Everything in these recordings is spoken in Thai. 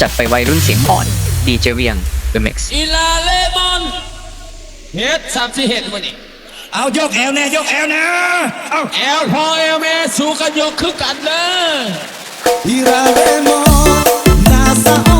จัดไปวัยรุ่นเสียงอ่อนดีเจเวียง The Mix อีลาเลมอนเฮ็ดสามสี่เฮ็ดมานี่เอายกแอวแน่ยกแอวนะเอาแอลพอเอลแม่สู้กันยกคือกันเลย Iraremos nasa on yang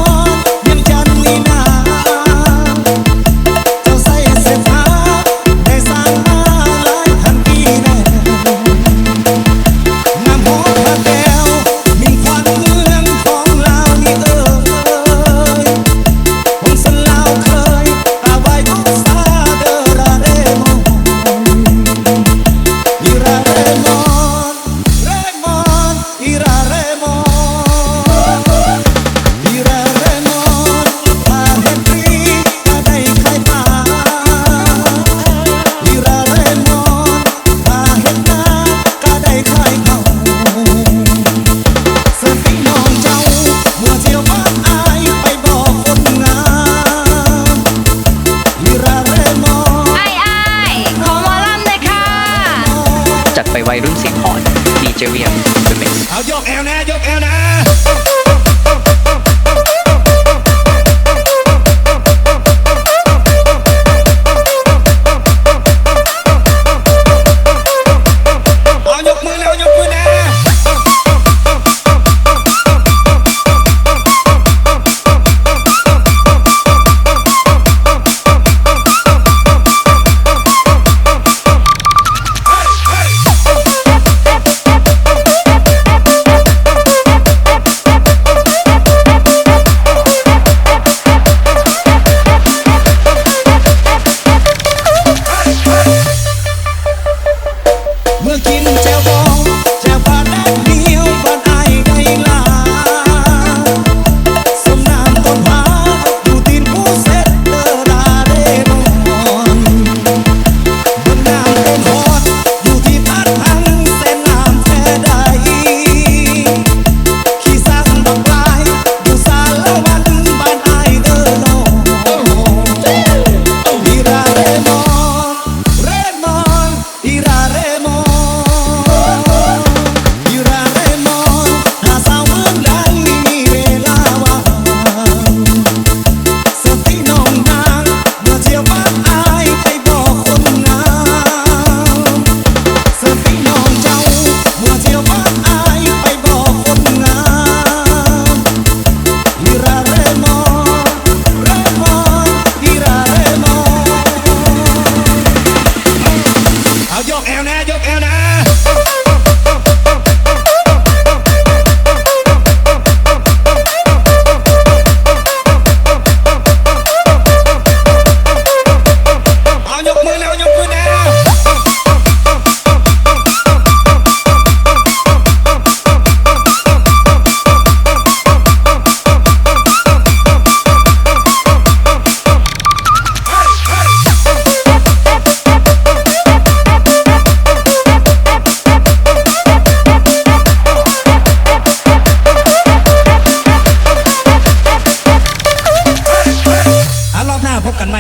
วัยรุ่นเสียงหอนดีเจเวียมเป็นเมิกซ์เอายกแอลนะยกแอลนะ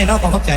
เนาะขอข้าใจ